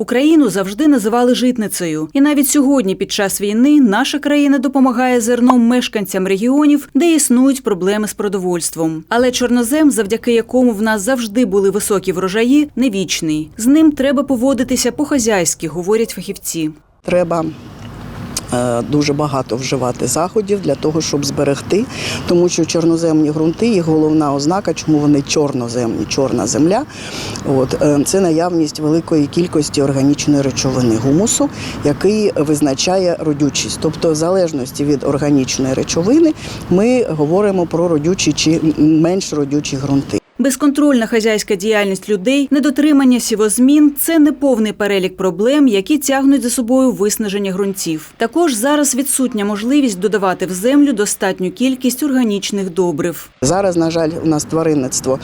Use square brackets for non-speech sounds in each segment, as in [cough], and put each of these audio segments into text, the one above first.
Україну завжди називали житницею, і навіть сьогодні, під час війни, наша країна допомагає зерном мешканцям регіонів, де існують проблеми з продовольством. Але чорнозем, завдяки якому в нас завжди були високі врожаї, не вічний. З ним треба поводитися по-хазяйськи, говорять фахівці. Треба дуже багато вживати заходів для того, щоб зберегти, тому що чорноземні ґрунти їх головна ознака, чому вони чорноземні, чорна земля. От е, це наявність великої кількості органічної речовини гумусу, який визначає родючість. Тобто, в залежності від органічної речовини, ми говоримо про родючі чи менш родючі ґрунти. Безконтрольна хазяйська діяльність людей, недотримання сівозмін це неповний перелік проблем, які тягнуть за собою виснаження ґрунтів. Також зараз відсутня можливість додавати в землю достатню кількість органічних добрив. Зараз, на жаль, у нас тваринництво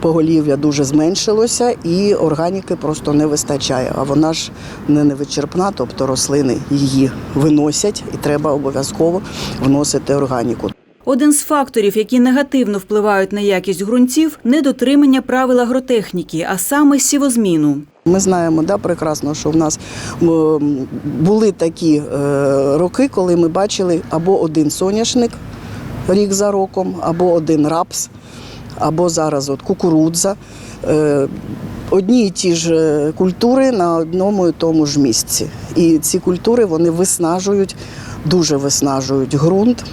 поголів'я дуже зменшилося, і органіки просто не вистачає. А вона ж не невичерпна, тобто рослини її виносять, і треба обов'язково вносити органіку. Один з факторів, які негативно впливають на якість ґрунтів, недотримання правил агротехніки, а саме сівозміну. Ми знаємо да, прекрасно, що в нас були такі е, роки, коли ми бачили або один соняшник рік за роком, або один рапс, або зараз от кукурудза. Е, Одні і ті ж е, культури на одному і тому ж місці. І ці культури вони виснажують, дуже виснажують ґрунт.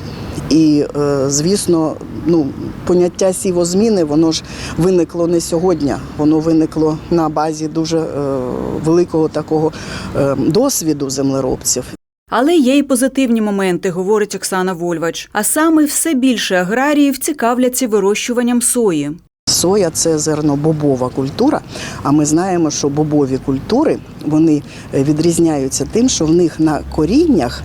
І, е, звісно, ну, поняття сівозміни, воно ж виникло не сьогодні, воно виникло на базі дуже великого такого досвіду землеробців. Але є й позитивні моменти, говорить Оксана Вольвач. А саме все більше аграріїв цікавляться вирощуванням сої. Соя це зернобобова культура. А ми знаємо, що бобові культури вони е, відрізняються тим, що в них на коріннях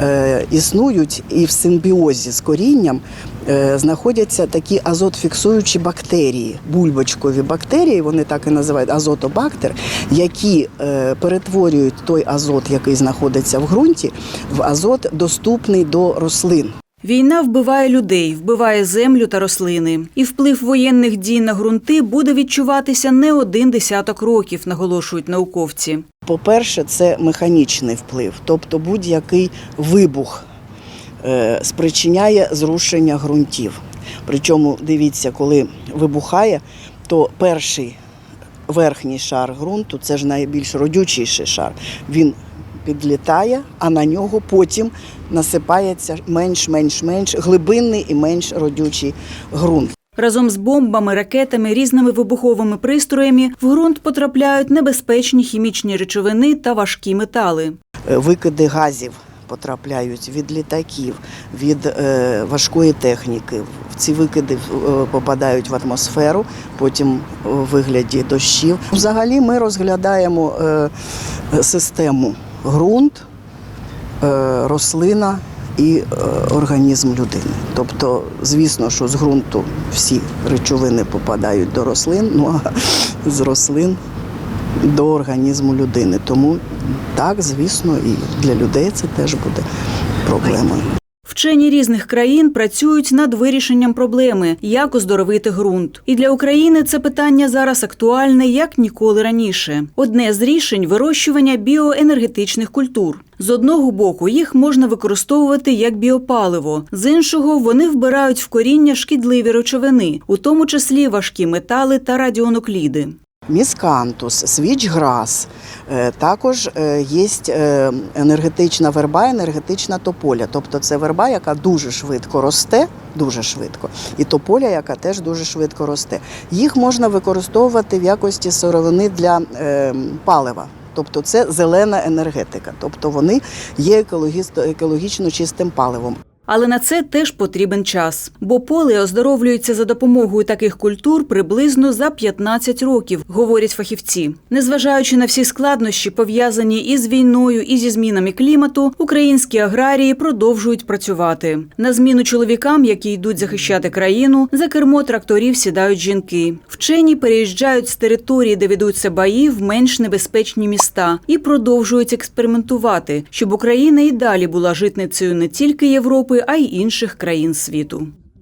е, існують і в симбіозі з корінням е, знаходяться такі азотфіксуючі бактерії, бульбочкові бактерії, вони так і називають азотобактер, які перетворюють той азот, який знаходиться в ґрунті, в азот доступний до рослин. Війна вбиває людей, вбиває землю та рослини. І вплив воєнних дій на ґрунти буде відчуватися не один десяток років, наголошують науковці. По-перше, це механічний вплив, тобто будь-який вибух е, спричиняє зрушення ґрунтів. Причому дивіться, коли вибухає, то перший верхній шар ґрунту це ж найбільш родючіший шар. Він підлітає, а на нього потім насипається менш-менш-менш глибинний і менш родючий ґрунт. Разом з бомбами, ракетами, різними вибуховими пристроями в ґрунт потрапляють небезпечні хімічні речовини та важкі метали. Е, викиди газів потрапляють від літаків, від е, важкої техніки. Ці викиди е, попадають в атмосферу, потім у вигляді дощів. Взагалі ми розглядаємо систему ґрунт, е, рослина і е, організм людини. Тобто, звісно, що з ґрунту всі речовини попадають до рослин, ну а [laughs] з рослин до організму людини. Тому так, звісно, і для людей це теж буде проблемою. Вчені різних країн працюють над вирішенням проблеми, як оздоровити ґрунт. І для України це питання зараз актуальне як ніколи раніше. Одне з рішень вирощування біоенергетичних культур. З одного боку їх можна використовувати як біопаливо, з іншого вони вбирають в коріння шкідливі речовини, у тому числі важкі метали та радіонукліди. Міскантус, свічграс, е, також є енергетична верба, енергетична тополя. Тобто це верба, яка дуже швидко росте, дуже швидко, і тополя, яка теж дуже швидко росте. Їх можна використовувати в якості сировини для е, палива. Тобто це зелена енергетика, тобто вони є екологічно чистим паливом. Але на це теж потрібен час, бо поле оздоровлюється за допомогою таких культур приблизно за 15 років, говорять фахівці. Незважаючи на всі складнощі, пов'язані із війною і зі змінами клімату, українські аграрії продовжують працювати. На зміну чоловікам, які йдуть захищати країну, за кермо тракторів сідають жінки. Вчені переїжджають з території, де ведуться бої, в менш небезпечні міста і продовжують експериментувати, щоб Україна і далі була житницею не тільки Європи, а й інших країн світу.